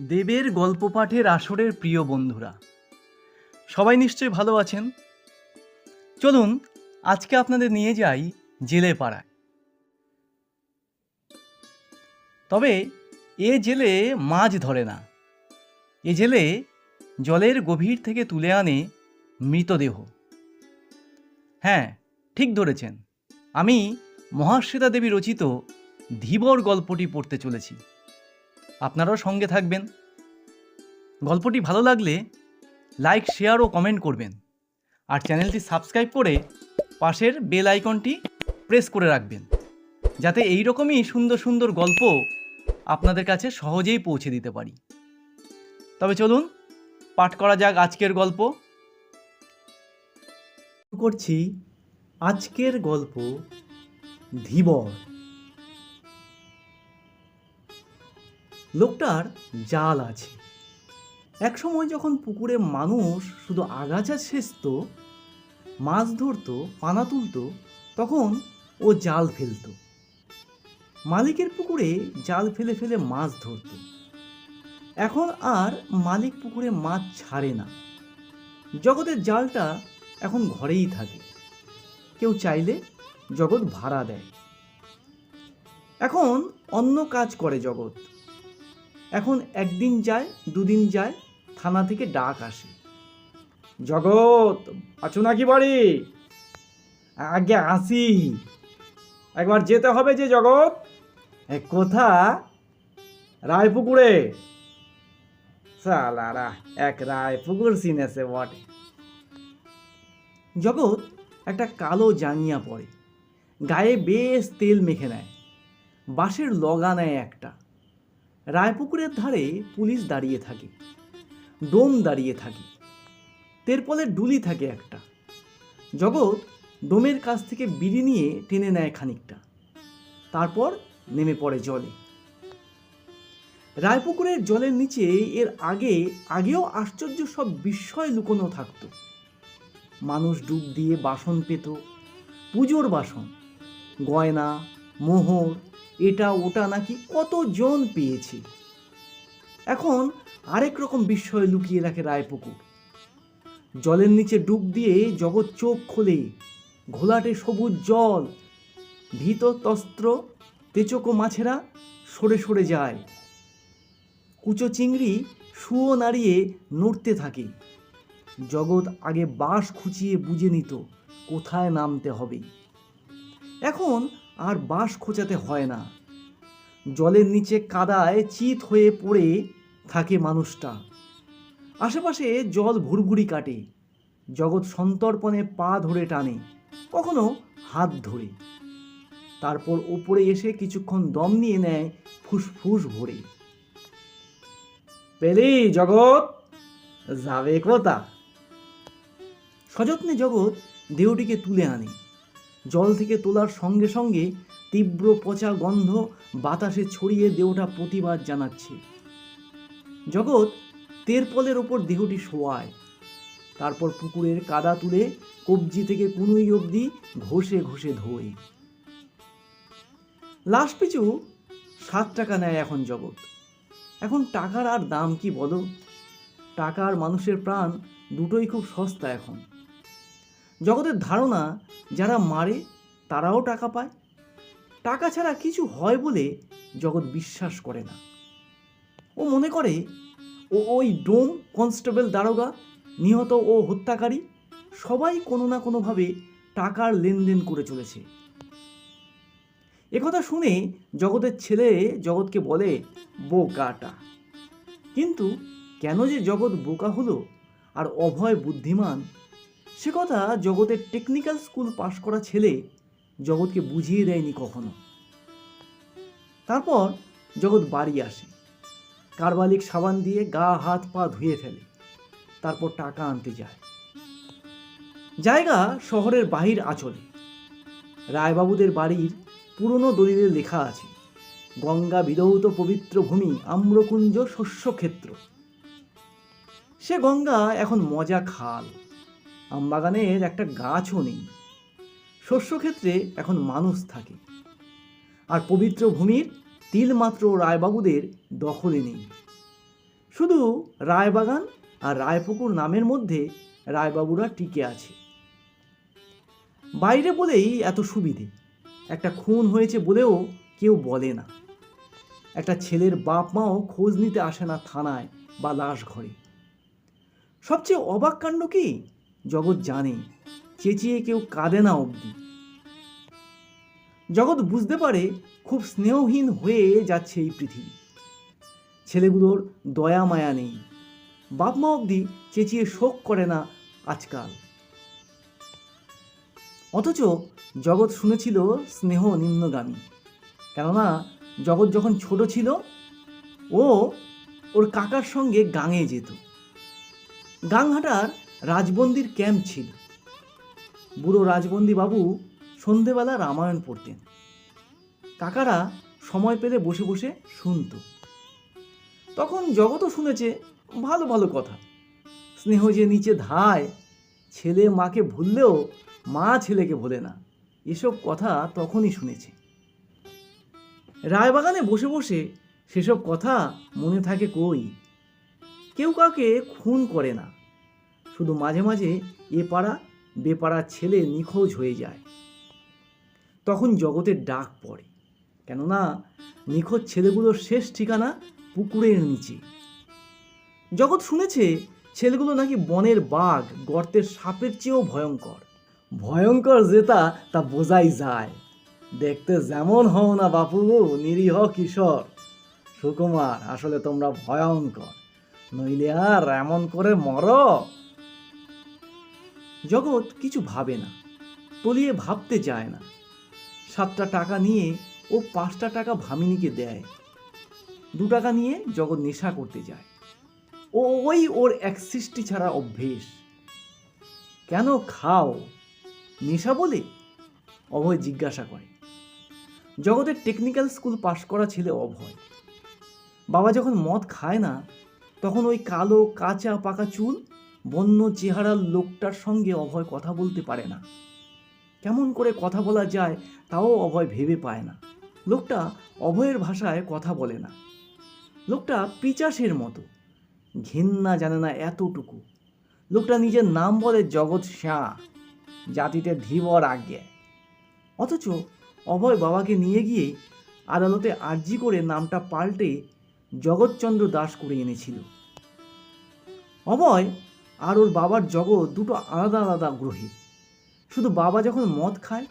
দেবের গল্প পাঠের আসরের প্রিয় বন্ধুরা। সবাই নিশ্চয়ই ভালো আছেন? চলুন, আজকে আপনাদের নিয়ে যাই জেলে পাড়ায় তবে এ জেলে মাছ ধরে না। এ জেলে জলের গভীর থেকে তুলে আনে মৃতদেহ। হ্যাঁ ঠিক ধরেছেন। আমি মহাশ্বেতা দেবী রচিত ধীবর গল্পটি পড়তে চলেছি। আপনারাও সঙ্গে থাকবেন। গল্পটি ভালো লাগলে লাইক, শেয়ার ও কমেন্ট করবেন। আর চ্যানেলটি সাবস্ক্রাইব করে পাশের বেল আইকনটি প্রেস করে রাখবেন। যাতে এই রকমই সুন্দর সুন্দর গল্প আপনাদের কাছে সহজেই পৌঁছে দিতে পারি। তবে চলুন, পাঠ করা যাক আজকের গল্প। করছি আজকের গল্প, ধীবর। লোকটার জাল আছে। একসময় যখন পুকুরে মানুষ শুধু আগাছা সেচত মাছ ধরতো, পানা তুলতো, তখন ও জাল ফেলতো। মালিকের পুকুরে জাল ফেলে ফেলে মাছ ধরতো। এখন আর মালিক পুকুরে মাছ ছাড়ে না। জগতের জালটা এখন ঘরেই থাকে। কেউ চাইলে জগৎ ভাড়া দেয়। এখন অন্য কাজ করে জগৎ। এখন একদিন যায়, দুদিন যায়, থানা থেকে ডাক আসে। জগৎ, আছো নাকি বাড়ি? আগে আসি। একবার যেতে হবে যে জগৎ। কোথা? রায়পুকুরে। সালারা, এক রায়পুকুর সিনেছে বটে। জগৎ একটা কালো জাঙ্গিয়া পরে। গায়ে বেশ তেল মেখে নেয়। বাঁশের লগা নেয় একটা। রায়পুকুরের ধারে পুলিশ দাঁড়িয়ে থাকে, ডোম দাঁড়িয়ে থাকে তেরপলের ডুলি থাকে একটা। জগৎ ডোমের কাছ থেকে বিড়ি নিয়ে টেনে নেয় খানিকটা, তারপর নেমে পড়ে জলে। রায়পুকুরের জলের নিচে এর আগে, আগেও আশ্চর্য সব বিস্ময় লুকোনো থাকতো। মানুষ ডুব দিয়ে বাসন পেত, পুজোর বাসন, গয়না, মোহর এটা, ওটা নাকি কতজন পেয়েছে? এখন আরেক রকম বিস্ময় লুকিয়ে রাখে রায়পুকুর। জলের নিচে ডুব দিয়ে জগৎ চোখ খোলে, ঘোলাটে সবুজ জল, ভীত তস্ত্র তেচকো মাছেরা সরে সরে যায়। কুচো চিংড়ি শুয়ো নাড়িয়ে নড়তে থাকে। জগৎ আগে বাঁশ খুঁচিয়ে বুঝে নিত, কোথায় নামতে হবে। এখন আর বাঁশ খোঁচাতে হয় না। জলের নিচে কাদায় চিত হয়ে পড়ে থাকে মানুষটা। আশেপাশে জল ভুরভুরি কাটে। জগৎ সন্তর্পণে পা ধরে টানে, কখনো হাত ধরে। তারপর ওপরে এসে কিছুক্ষণ দম নিয়ে নেয়, ফুসফুস ভরে। পেলি জগৎ, যাবে কোথা সযত্নে জগৎ দেহটিকে তুলে আনে। জল থেকে তোলার সঙ্গে সঙ্গে তীব্র পচা গন্ধ বাতাসে ছড়িয়ে দেহটা প্রতিবাদ জানাচ্ছে। জগৎ তেরপলের ওপর দেহটি শোয়ায়। তারপর পুকুরের কাদা তুলে কবজি থেকে কুনুই অবধি ঘষে ঘষে ধোয়। লাশ পিছু সাত টাকা নেয় এখন জগৎ। এখন টাকার আর দাম কি বলো? টাকার মানুষের প্রাণ দুটোই খুব সস্তা এখন। জগতের ধারণা, যারা মারে, তারাও টাকা পায়। টাকা ছাড়া কিছু হয় বলে জগৎ বিশ্বাস করে না। ও মনে করে, ও ওই ডোম কনস্টেবল দারোগা, নিহত ও হত্যাকারী, সবাই কোনো না কোনোভাবে টাকার লেনদেন করে চলেছে। একথা শুনে জগতের ছেলে জগৎকে বলে, বোকাটা। কিন্তু কেন যে জগৎ বোকা হলো আর অভয় বুদ্ধিমান সে কথা জগতের টেকনিক্যাল স্কুল পাশ করা ছেলে জগৎকে বুঝিয়ে দেয়নি কখনো। তারপর জগৎ বাড়ি আসে। কারবালিক সাবান দিয়ে গা, হাত, পা ধুয়ে ফেলে। তারপর টাকা আনতে যায়। জায়গা শহরের বাহির আঁচলে। রায়বাবুদের বাড়ির পুরনো দলিলে লেখা আছে, গঙ্গা বিধৌত পবিত্র ভূমি, আম্রকুঞ্জ শস্যক্ষেত্র। সে গঙ্গা এখন মজা খাল। আমবাগানের একটা গাছও নেই। শস্যক্ষেত্রে এখন মানুষ থাকে। আর পবিত্র ভূমির তিলমাত্র রায়বাবুদের দখলে নেই। শুধু রায়বাগান আর রায়পুকুর নামের মধ্যে রায়বাবুরা টিকে আছে। বাইরে বলেই এত সুবিধে। একটা খুন হয়েছে বলেও কেউ বলে না। একটা ছেলের বাপ মাও খোঁজ নিতে আসে না থানায় বা লাশ ঘরে সবচেয়ে অবাক কাণ্ড কি? জগৎ জানে, চেঁচিয়ে কেউ কাঁদে না অবধি। জগৎ বুঝতে পারে খুব স্নেহহীন হয়ে যাচ্ছে এই পৃথিবী। ছেলেগুলোর দয়া মায়া নেই। বাপ মা অবধি চেঁচিয়ে শোক করে না আজকাল। অথচ জগৎ শুনেছিল স্নেহ নিম্নগামী। কেননা জগৎ যখন ছোট ছিল, ও ওর কাকার সঙ্গে গাঙে যেত। গাংহাটার রাজবন্দির ক্যাম্প ছিল। বুড়ো রাজবন্দি বাবু সন্ধেবেলা রামায়ণ পড়তেন। কাকারা সময় পেলে বসে বসে শুনত। তখন জগতও শুনেছে ভালো ভালো কথা। স্নেহ যে নিচে ধায়, ছেলে মাকে ভুললেও মা ছেলেকে ভোলে না। এসব কথা তখনই শুনেছে। রায়বাগানে বসে বসে সেসব কথা মনে থাকে কই? কেউ কাউকে খুন করে না। শুধু মাঝে মাঝে এ পাড়া বেপাড়ার ছেলে নিখোঁজ হয়ে যায়। তখন জগতের ডাক পড়ে, কেননা নিখোঁজ ছেলেগুলোর শেষ ঠিকানা পুকুরের নিচে। জগৎ শুনেছে ছেলেগুলো নাকি বনের বাঘ, গর্তের সাপের চেয়েও ভয়ঙ্কর। ভয়ঙ্কর যেটা তা বোঝাই যায়। দেখতে যেমন হও না বাপু, নিরীহ কিশোর। সুকুমার, আসলে তোমরা ভয়ঙ্কর। নইলে আর এমন করে মর? জগৎ কিছু ভাবে না, তলিয়ে ভাবতে যায় না। সাতটা টাকা নিয়ে ও পাঁচটা টাকা ভামিনীকে দেয়। দু টাকা নিয়ে জগৎ নেশা করতে যায়। ও ওই ওর এক সৃষ্টি ছাড়া অভ্যেস। কেন খাও? নেশা বলে? অভয় জিজ্ঞাসা করে। জগতের টেকনিক্যাল স্কুল পাশ করা ছেলে অভয়। বাবা যখন মদ খায় না, তখন ওই কালো, কাঁচা, পাকা চুল বন্য চেহারার লোকটার সঙ্গে অভয় কথা বলতে পারে না। কেমন করে কথা বলা যায় তাও অভয় ভেবে পায় না। লোকটা অভয়ের ভাষায় কথা বলে না। লোকটা পিচাসের মতো। ঘেন্না জানে না এতটুকু। লোকটা নিজের নাম বলে জগৎ শাহ জাতিতে ধীবর আজ্ঞে। অথচ অভয় বাবাকে নিয়ে গিয়ে আদালতে আর্জি করে নামটা পাল্টে জগৎচন্দ্র দাস করে এনেছিল। অভয় আর ওর বাবার জগৎ দুটো আলাদা আলাদা গ্রহে। শুধু বাবা যখন মদ খায়,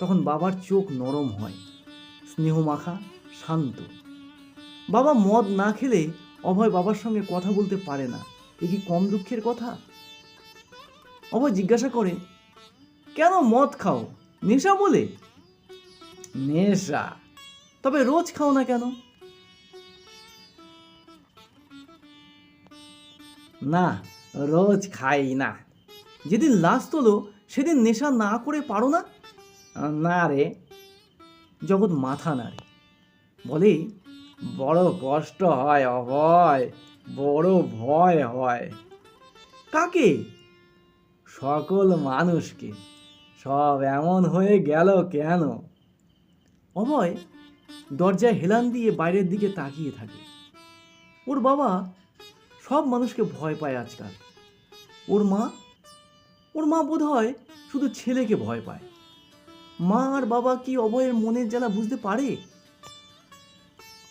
তখন বাবার চোখ নরম হয়, স্নেহ মাখা, শান্ত। বাবা মদ না খেলে অভয় বাবার সঙ্গে কথা বলতে পারে না। এ কি কম দুঃখের কথা? অভয় জিজ্ঞাসা করে, কেন মদ খাও? নেশা বলে? নেশা? তবে রোজ খাও না কেন? না রোজ খাই না। যেদিন লাশ তোলো, সেদিন নেশা না করে পারো না? না রে, জগৎ মাথা নাড়ে বলে, বড় কষ্ট হয়, অভয়, বড় ভয় হয়। কাকে? সকল মানুষকে। সব এমন হয়ে গেল কেন? অভয় দরজায় হেলান দিয়ে বাইরের দিকে তাকিয়ে থাকে। ওর বাবা সব মানুষকে ভয় পায় আজকাল। ওর মা? ওর মা বোধ হয় শুধু ছেলেকে ভয় পায়। মা আর বাবা কি অভয়ের মনের জ্বালা বুঝতে পারে?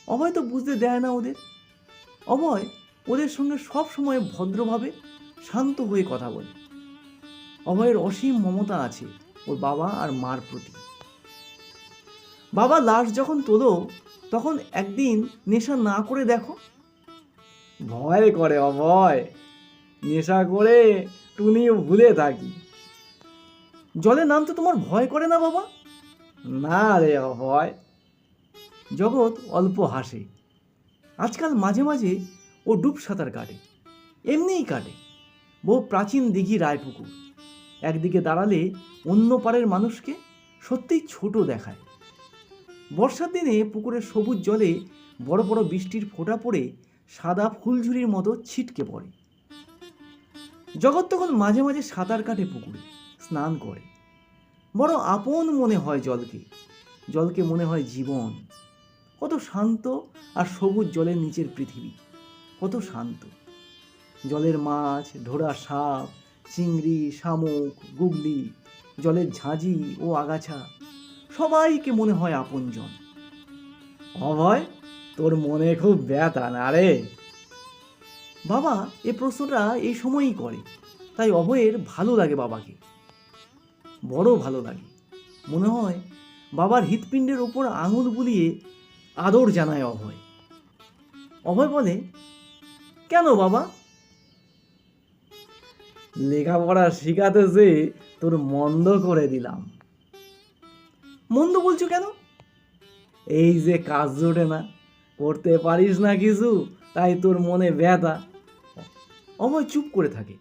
অভয় তো বুঝতে দেয় না ওদের। অভয় ওদের সঙ্গে সব সময় ভদ্রভাবে, শান্ত হয়ে কথা বলে। অভয়ের অসীম মমতা আছে ওর বাবা আর মার প্রতি। বাবা লাশ যখন তোলো, তখন একদিন নেশা না করে দেখো? ভয় করে অভয়। নেশা করে টুনিও ভুলে থাকি। জলে নামতে তোমার ভয় করে না বাবা? না রে অভয় জগৎ অল্প হাসে। আজকাল মাঝে মাঝে ও ডুব সাঁতার কাটে। এমনিই কাটে। বহু প্রাচীন দিঘি রায়পুকুর। একদিকে দাঁড়ালে অন্য পাড়ের মানুষকে সত্যিই ছোট দেখায়। বর্ষার দিনে পুকুরের সবুজ জলে বড় বড় বৃষ্টির ফোঁটা পড়ে সাদা ফুলঝুরির মতো ছিটকে পড়ে। জগৎ তখন মাঝে মাঝে সাঁতার কাটে পুকুরে, স্নান করে। বড় আপন মনে হয় জলকে জলকে মনে হয় জীবন। কত শান্ত আর সবুজ জলের নিচের পৃথিবী, কত শান্ত। জলের মাছ, ঢোড়া সাপ, চিংড়ি, শামুক, গুগলি, জলের ঝাঁঝি ও আগাছা, সবাইকে মনে হয় আপনজন। অভয়, তোর মনে খুব ব্যথা না রে? বাবা, এ প্রশ্নটা এই সময়ই করে। তাই অভয়ের ভালো লাগে বাবাকে। বড় ভালো লাগে। মনে হয় বাবার হৃৎপিণ্ডের ওপর আঙুল বুলিয়ে আদর জানায় অভয়। অভয় বলে, কেন বাবা? লেখাপড়া শিখাতে যে তোর মন্দ করে দিলাম। মন্দ বলছো কেন? এই যে কাজ জোটে না, করতে পারিস না কিছু, তাই তোর মনে ব্যথা। অভয় চুপ করে থাকে।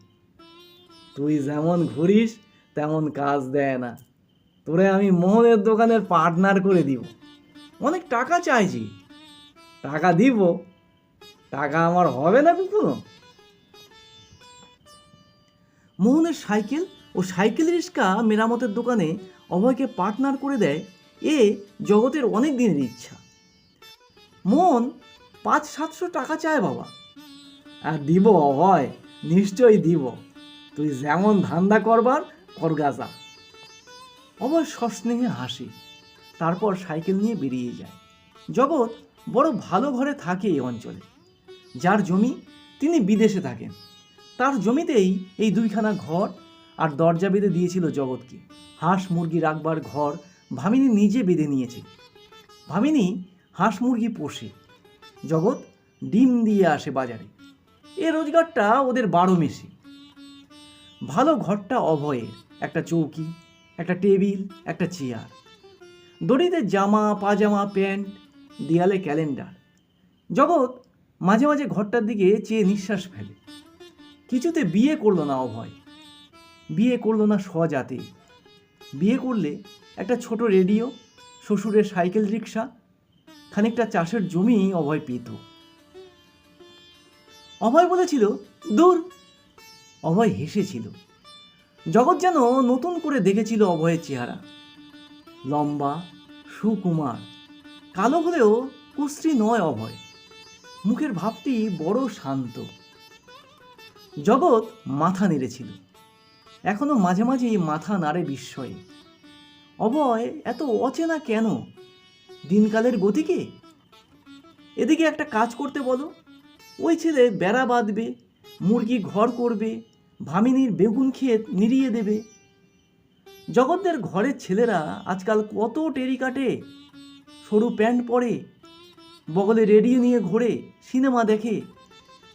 তুই যেমন ঘুরিস, তেমন কাজ দেয় না। তোরে আমি মোহনের দোকানের পার্টনার করে দিব। অনেক টাকা চাইছি টাকা দিব? টাকা আমার হবে না কখনো? মোহনের সাইকেল ও সাইকেল রিক্সা মেরামতের দোকানে অভয়কে পার্টনার করে দেয়। এ জগতের অনেক দিনের ইচ্ছা। মোহন পাঁচ সাতশো টাকা চায় বাবা। আর দিব অভয়, নিশ্চয়ই দিব। তুই যেমন ধান্দা করবার, কর গাজা। অভয় সস্নেহে হাসি, তারপর সাইকেল নিয়ে বেরিয়ে যায়। জগৎ বড় ভালো ঘরে থাকে এই অঞ্চলে। যার জমি তিনি বিদেশে থাকেন। তার জমিতেই এই দুইখানা ঘর আর দরজা বেঁধে দিয়েছিল জগৎকে। হাঁস মুরগি রাখবার ঘর ভামিনী নিজে বেঁধে নিয়েছে। ভামিনী হাঁস মুরগি পোষে। জগৎ ডিম দিয়ে আসে বাজারে। এ রোজগারটা ওদের বারো মেশে ভালো ঘরটা অভয়ের, একটা চৌকি, একটা টেবিল, একটা চেয়ার। দড়িতে জামা, পাজামা, প্যান্ট, দেয়ালে ক্যালেন্ডার। জগৎ মাঝে মাঝে ঘরটার দিকে চেয়ে নিঃশ্বাস ফেলে। কিছুতে বিয়ে করল না অভয়। বিয়ে করল না স্বজাতে। বিয়ে করলে একটা ছোট রেডিও, শ্বশুরের সাইকেল রিক্সা খানিকটা চাষের জমি অভয় পেত। অভয় বলেছিল, দূর। অভয় হেসেছিল। জগৎ যেন নতুন করে দেখেছিল অভয়ের চেহারা। লম্বা, সুকুমার, কালো হলেও কুশ্রী নয় অভয়। মুখের ভাবটি বড় শান্ত। জগৎ মাথা নেড়েছিল। এখনও মাঝে মাঝে মাথা নাড়ে বিস্ময়ে। অভয়, এত অচেনা কেন? দিনকালের গতিকে? এদিকে একটা কাজ করতে বলো। ওই ছেলে বেড়া বাঁধবে, মুরগি ঘর করবে, ভামিনীর বেগুন ক্ষেত নিরিয়ে দেবে। জগৎদের ঘরের ছেলেরা আজকাল কত টেরি কাটে। সরু প্যান্ট পরে, বগলে রেডিও নিয়ে ঘোরে, সিনেমা দেখে,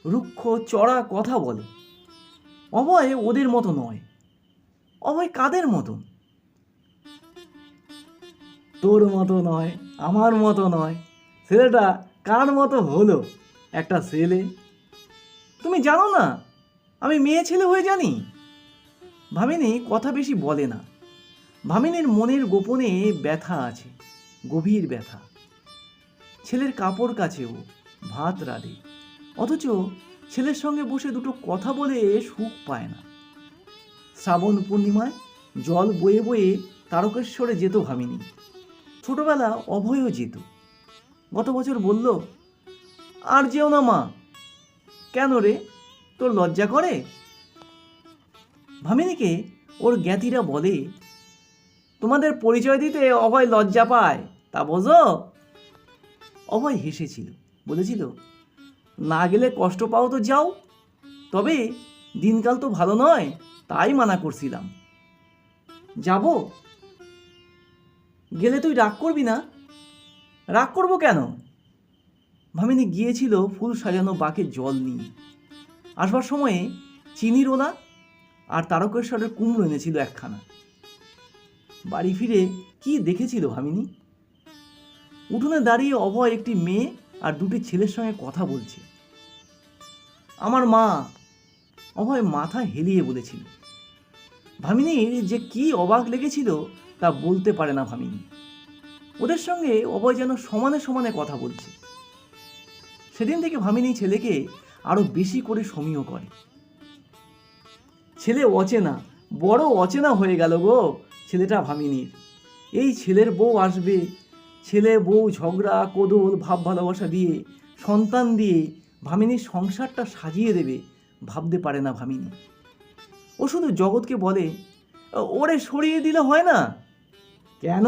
রুক্ষ, চড়া কথা বলে। অভয় ওদের মতো নয়, অভয় কাদের মতন তোর মতো নয়, আমার মতো নয়, ছেলেটা কার মতো হলো? একটা ছেলে। তুমি জানো না, আমি মেয়ে ছেলে হয়ে জানি। ভামিনী কথা বেশি বলে না। ভামিনীর মনের গোপনে ব্যথা আছে, গভীর ব্যথা। ছেলের কাপড় কাছেও ভাত রাঁধে, অথচ ছেলের সঙ্গে বসে দুটো কথা বলে সুখ পায় না। শ্রাবণ পূর্ণিমায় জল বয়ে বয়ে তারকেশ্বরে যেত ভামিনী। ছোটবেলা অভয়ও যেত। গত বছর বলল আর যেও না, মা। কেন রে? তোর লজ্জা করে? ভামিনীকে ওর জ্ঞাতিরা বলে, তোমাদের পরিচয় দিতে অভয় লজ্জা পায়, তা বোঝো? অভয় হেসেছিল, বলেছিল, না গেলে কষ্ট পাও তো যাও, তবে দিনকাল তো ভালো নয়, তাই মানা করছিলাম। যাব? গেলে তুই রাগ করবি না? রাগ করব কেন? ভামিনী গিয়েছিল ফুল সাজানো বাকে জল নিয়ে। আসবার সময়ে চিনির ওলা আর তারকেশ্বরের কুমড়ো এনেছিল একখানা। বাড়ি ফিরে কি দেখেছিল ভামিনী? উঠোনে দাঁড়িয়ে অভয় একটি মেয়ে আর দুটি ছেলের সঙ্গে কথা বলছে। আমার মা, অভয় মাথা হেলিয়ে বলেছিল। ভামিনীর যে কি অবাক লেগেছিল তা বলতে পারে না ভামিনী। ওদের সঙ্গে অভয় যেন সমানে সমানে কথা বলছে। সেদিন থেকে ভামিনী ছেলেকে আরও বেশি করে সমীহ করে। ছেলে অচেনা, বড় অচেনা হয়ে গেল গো ছেলেটা ভামিনীর। এই ছেলের বউ আসবে, ছেলে বউ ঝগড়া, কোদল, ভাব ভালোবাসা দিয়ে, সন্তান দিয়ে ভামিনীর সংসারটা সাজিয়ে দেবে, ভাবতে পারে না ভামিনী। ও শুধু জগৎকে বলে, ওরে সরিয়ে দিলে হয় না? কেন?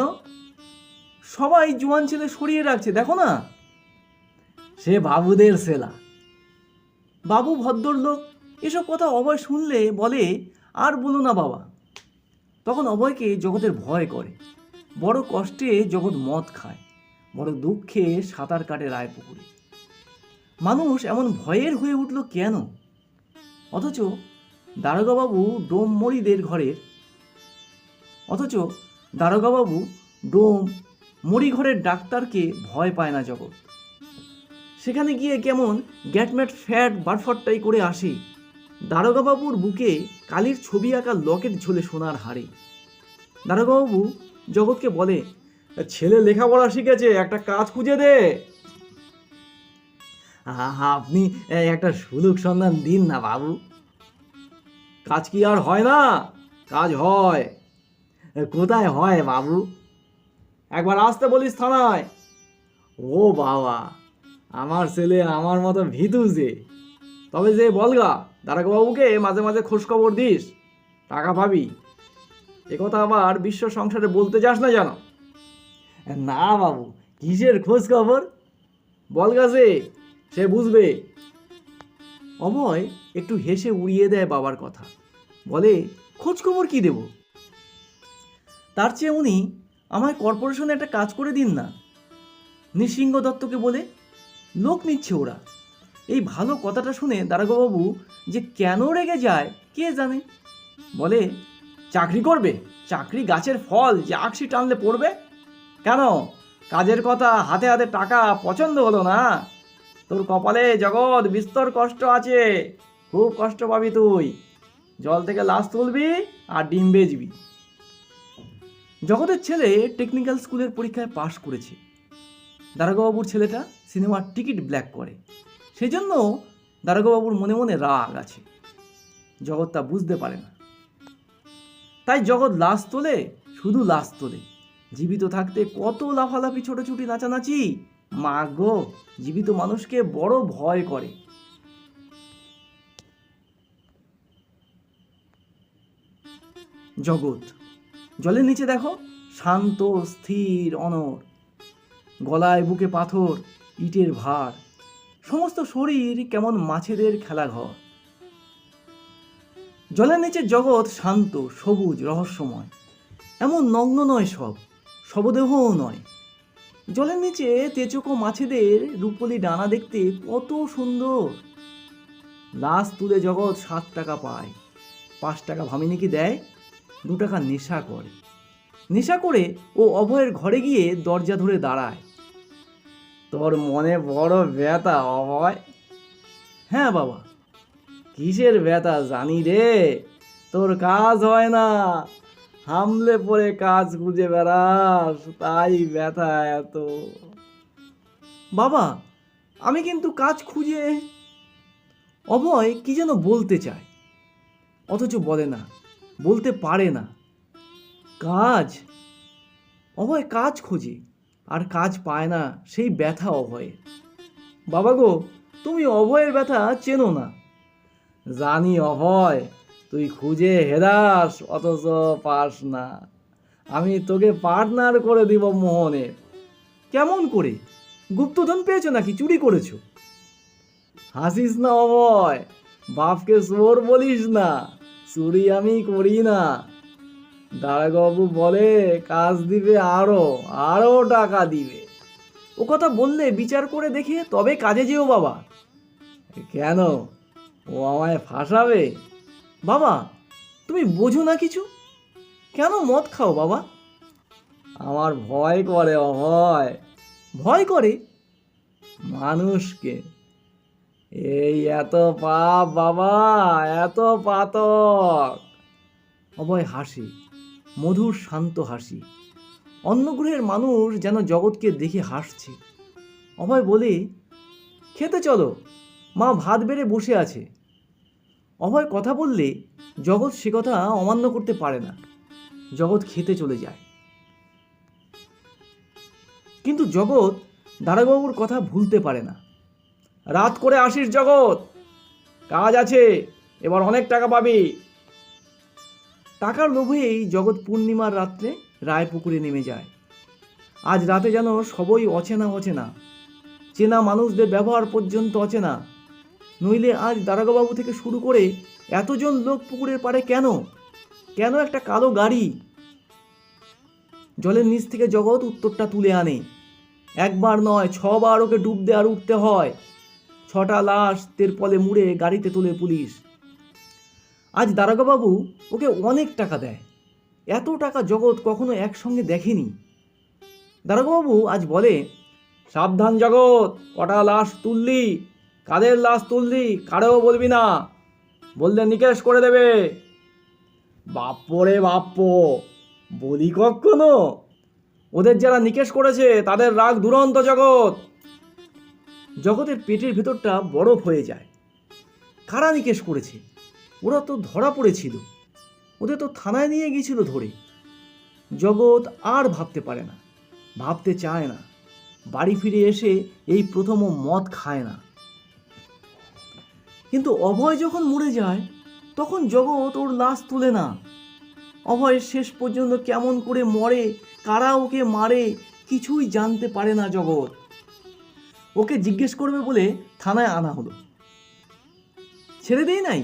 সবাই জোয়ান ছেলে সরিয়ে রাখছে, দেখো না। সে বাবুদের সেলা। বাবু ভদ্রলোক এসব কথা অভয় শুনলে বলে, আর বলো না বাবা। তখন অভয়কে জগতের ভয় করে। বড় কষ্টে জগৎ মদ খায়, বড় দুঃখে সাঁতার কাটে রায় পুকুরে মানুষ এমন ভয়ের হয়ে উঠল কেন? অথচ দারোগাবাবু ডোম মরিদের ঘরের, অথচ দারোগাবাবু ডোম মরি ঘরের ডাক্তারকে ভয় পায় না জগৎ। সেখানে গিয়ে কেমন গ্যাটম্যাট ফ্যাট বারফটটাই করে আসে। দারোগাবাবুর বুকে কালির ছবি আঁকা লকেট ঝোলে সোনার হাড়ে। দারোগাবাবু জগৎকে বলে, ছেলে লেখাপড়া শিখেছে, একটা কাজ খুঁজে দে। আপনি একটা সুলুক সন্ধান দিন না বাবু। কাজ কি আর হয় না? কাজ হয়। কোথায় হয় বাবু? একবার আসতে বলিস থানায়। ও বাবা। আমার ছেলে আমার মতো ভীতু যে। তবে যে বলগা দারাগবাবুকে মাঝে মাঝে খোঁজ খবর দিস, টাকা পাবি। একথা আবার বিশ্ব সংসারে বলতে যাস না জানো? না বাবু, কিসের খোঁজ খবর বলগা যে, সে বুঝবে। অভয় একটু হেসে উড়িয়ে দেয় বাবার কথা। বলে খোঁজ খবর কি দেব? তার চেয়ে উনি আমায় কর্পোরেশনে একটা কাজ করে দিন না। নৃসিংহ দত্তকে বলে লোক নিচ্ছে ওরা। এই ভালো কথাটা শুনে দারোগাবাবু যে কেন রেগে যায়, কে জানে? বলে, চাকরি করবে, চাকরি গাছের ফল, যে আকসি টানলে পড়বে? কেন? কাজের কথা হাতে হাতে টাকা পছন্দ হলো না। তোর কপালে জগৎ বিস্তর কষ্ট আছে, খুব কষ্ট পাবি তুই। জল থেকে লাশ তুলবি আর ডিম বেচবি। জগতের ছেলে টেকনিক্যাল স্কুলের পরীক্ষায় পাশ করেছে। দারোগাবাবুর ছেলেটা সিনেমার টিকিট ব্ল্যাক করে। সেজন্য দারোগাবাবুর মনে মনে রাগ আছে। জগৎ তা বুঝতে পারে না। তাই জগৎ লাশ তোলে, শুধু লাশ তোলে। জীবিত থাকতে কত লাফালাফি, ছোটাছুটি, নাচানাচি? মা গো, জীবিত মানুষকে বড় ভয় করে। জগৎ, জলের নিচে দেখো, শান্ত, স্থির অনর গলায় বুকে পাথর, ইটের ভার, সমস্ত শরীর কেমন মাছেদের খেলাঘর জলের নিচে জগৎ শান্ত, সবুজ, রহস্যময়। এমন নগ্ন নয় সব, শবদেহও নয়। জলের নিচে তেচকো মাছেদের রূপলি ডানা দেখতে কত সুন্দর। লাশ তুলে জগৎ সাত টাকা পায়, পাঁচ টাকা ভামিনি ভামিনীকে দেয়? দু টাকা নেশা করে। নেশা করে ও অভয়ের ঘরে গিয়ে দরজা ধরে দাঁড়ায়। তোর মনে বড় ব্যথা, অভয়। হ্যাঁ বাবা, কিসের ব্যথা জানি রে? তোর কাজ হয় না। হামলে পরে কাজ খুঁজে বেড়াস, তাই ব্যথা এত। বাবা, আমি কিন্তু কাজ খুঁজে অভয় কি যেন বলতে চায়। অথচ বলে না, বলতে পারে না। কাজ, অভয় কাজ খোঁজে। আর কাজ পায় না, সেই ব্যথা অভয়ে। বাবা গো, তুমি অভয়ের ব্যথা চেনো না। জানি অভয়, তুই খুঁজে হেরাস, অথচ পাস না। আমি তোকে পার্টনার করে দিব মোহনের কেমন করে? গুপ্তধন পেয়েছ নাকি? চুরি করেছ? হাসিস না অভয়, বাপকে চোর বলিস না। চুরি আমি করি না। দারোগাবু বলে, কাজ দিবে আরও আরও টাকা দিবে। ও কথা বললে বিচার করে দেখে তবে কাজে যেও বাবা। কেন? ও আমায় ফাঁসাবে? বাবা, তুমি বোঝো না কিছু? কেন মদ খাও বাবা? আমার ভয় করে, অভয়। ভয় করে? মানুষকে। এই এত পাপ বাবা, এত পাতক। অভয় হাসি। মধুর শান্ত হাসি। অন্য গ্রহের মানুষ যেন জগৎকে দেখে হাসছে। অভয় বলে, খেতে চলো, মা ভাত বেড়ে বসে আছে। অভয় কথা বললে জগৎ সে কথা অমান্য করতে পারে না। জগৎ খেতে চলে যায়। কিন্তু জগৎ দারোগাবুর কথা ভুলতে পারে না। রাত করে আসিস জগৎ। কাজ আছে, এবার অনেক টাকা পাবি। টাকার লোভেই জগৎ পূর্ণিমার রাত্রে রায়পুকুরে নেমে যায়। আজ রাতে যেন সবই অচেনা অচেনা। চেনা মানুষদের ব্যবহার পর্যন্ত অচেনা। নইলে আজ দারোগাবাবু থেকে শুরু করে এতজন লোক পুকুরের পাড়ে কেন? কেন একটা কালো গাড়ি? জলের নিচ থেকে জগৎ উত্তরটা তুলে আনে। একবার নয়, ছবার ওকে ডুবতে আর উঠতে হয়। ছটা লাশ তেরপলে মুড়ে গাড়িতে তোলে পুলিশ। আজ দারোগাবাবু ওকে অনেক টাকা দেয়। এত টাকা জগৎ কখনো একসঙ্গে দেখেনি। দারোগাবাবু আজ বলে, সাবধান জগৎ কটা লাশ তুললি, কাদের লাশ তুললি, কারেও বলবি না, বললে নিকেশ করে দেবে। বাপ্পরে বাপ্প বলি কখনো? ওদের যারা নিকেশ করেছে, তাদের রাগ দুরন্ত জগৎ। জগতের পেটের ভেতরটা বরফ হয়ে যায়। কারা নিকেশ করেছে? ওরা তো ধরা পড়েছিল। ওদের তো থানায় নিয়ে গিয়েছিল ধরে। জগৎ আর ভাবতে পারে না, ভাবতে চায় না। বাড়ি ফিরে এসে এই প্রথম মদ খায় না। কিন্তু অভয় যখন মরে যায়, তখন জগৎ ওর লাশ তুলে না। অভয় শেষ পর্যন্ত কেমন করে মরে, কারা ওকে মারে, কিছুই জানতে পারে না জগৎ। ওকে জিজ্ঞেস করবে বলে থানায় আনা হলো। ছেড়ে দেই নাই?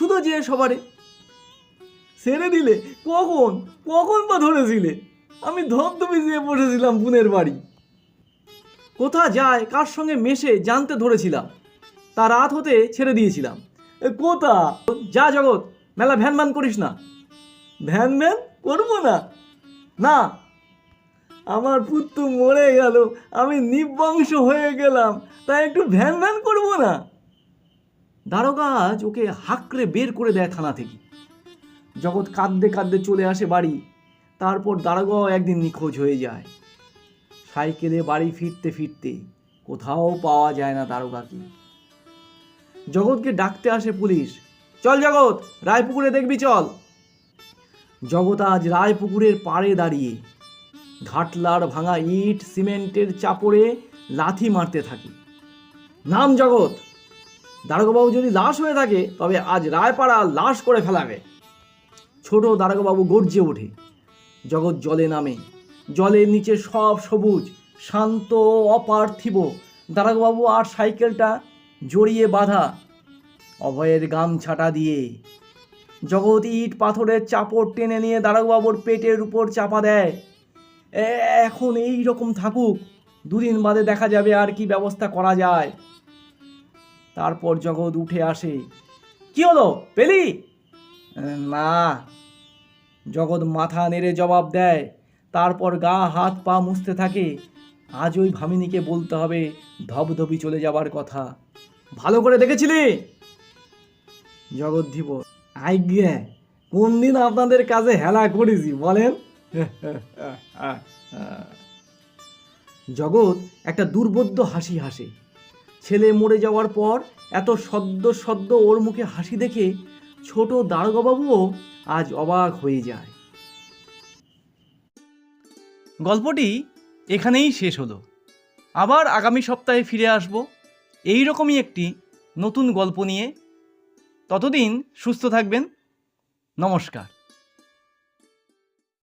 শুধু যে সবারে। ছেড়ে দিলে কখন? কখন বা ধরেছিলে? আমি ধপধপে যেয়ে বসেছিলাম বোনের বাড়ি। কোথা যায়, কার সঙ্গে মেশে জানতে ধরেছিলাম। তা রাত হতে ছেড়ে দিয়েছিলাম। কোথা? যা জগৎ, মেলা ভ্যান ভ্যান করিস না। ভ্যান ভ্যান করব না? না। আমার পুত্র মরে গেল, আমি নিবংশ হয়ে গেলাম, তাই একটু ভ্যান ভ্যান করব না? দারোগা আজ ওকে হাঁকড়ে বের করে দেয় থানা থেকে। জগৎ কাঁদতে কাঁদতে চলে আসে বাড়ি। তারপর দারোগাও একদিন নিখোঁজ হয়ে যায়। সাইকেলে বাড়ি ফিরতে ফিরতে কোথাও পাওয়া যায় না দারোগাকে। জগৎকে ডাকতে আসে পুলিশ, চল জগৎ, রায়পুকুরে দেখবি, চল। জগৎ আজ রায়পুকুরের পাড়ে দাঁড়িয়ে ঘাটলার ভাঙা ইট, সিমেন্টের চাপড়ে লাথি মারতে থাকে। নাম জগৎ! দারোগাবাবু যদি লাশ হয়ে থাকে, তবে আজ রায়পাড়া লাশ করে ফেলাবে। ছোট দারোগাবাবু গর্জে ওঠে। জগৎ জলে নামে। জলের নিচে সব সবুজ, শান্ত অপার্থিব। দারোগাবাবু আর সাইকেলটা জড়িয়ে বাঁধা, অভয়ের গামছাটা দিয়ে। জগৎ ইট পাথরের চাপড় টেনে নিয়ে দারোগাবাবুর পেটের উপর চাপা দেয়। এখন এই রকম থাকুক। দুদিন বাদে দেখা যাবে আর কি ব্যবস্থা করা যায়। তারপর জগৎ উঠে আসে। কি হলো? পেলি? না। জগৎ মাথা নেড়ে জবাব দেয়। তারপর গা, হাত, পা মুছতে থাকে। আজ ওই ভামিনীকে বলতে হবে, ধবধবি চলে যাবার কথা। ভালো করে দেখেছিলি? জগৎ ধীব, আজ্ঞে, কোন দিন আপনাদের কাজে হেলা করেছি, বলেন? জগৎ একটা দুর্বোধ্য হাসি হাসে। ছেলে মরে যাওয়ার পর এত সদ্য সদ্য ওর মুখে হাসি দেখে ছোট দারোগাবাবুও আজ অবাক হয়ে যায়। গল্পটি এখানেই শেষ হলো। আবার আগামী সপ্তাহে ফিরে আসব। এই রকমই একটি নতুন গল্প নিয়ে। ততদিন সুস্থ থাকবেন। নমস্কার।